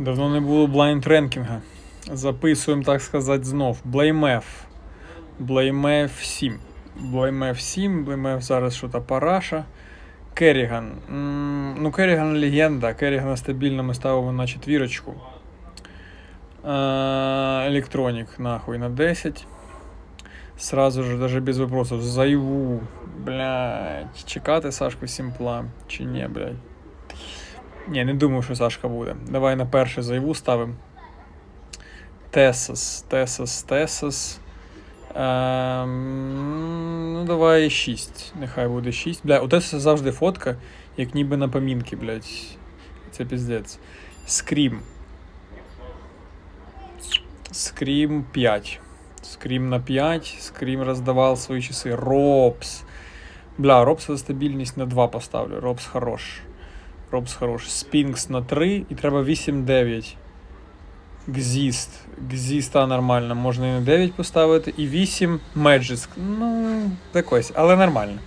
Давно не було blind ренкінга. Записуємо, так сказати, знов. BlameF. BlameF 7. BlameF 7, BlameF зараз що то параша. Керріган. Ну, Керріган легенда. Керрігана стабільно ми ставимо на четвірочку. Електронік, нахуй, на 10. Сразу же, даже без вопросов. Зайву. Блядь. Чекати Сашку Сімпла. Чи ні, блядь. Ні, не думаю, що Сашка буде. Давай на перше зайву ставимо. Тесос, Тесос, Тесос. Ем, ну, давай 6. Нехай буде 6. Бля, у Тесоса завжди фотка, як ніби на помінки, блядь. Це піздець. Скрім. Скрім 5. Скрім на 5. Скрім роздавав свої часи. Робс. Бля, Робс за стабільність на 2 поставлю. Робс хорош. Робс хороший. Спінкс на 3 і треба 8-9. Гзіст. Гзіста нормально. Можна і на 9 поставити. І 8 Меджиск. Ну, якось, але нормально.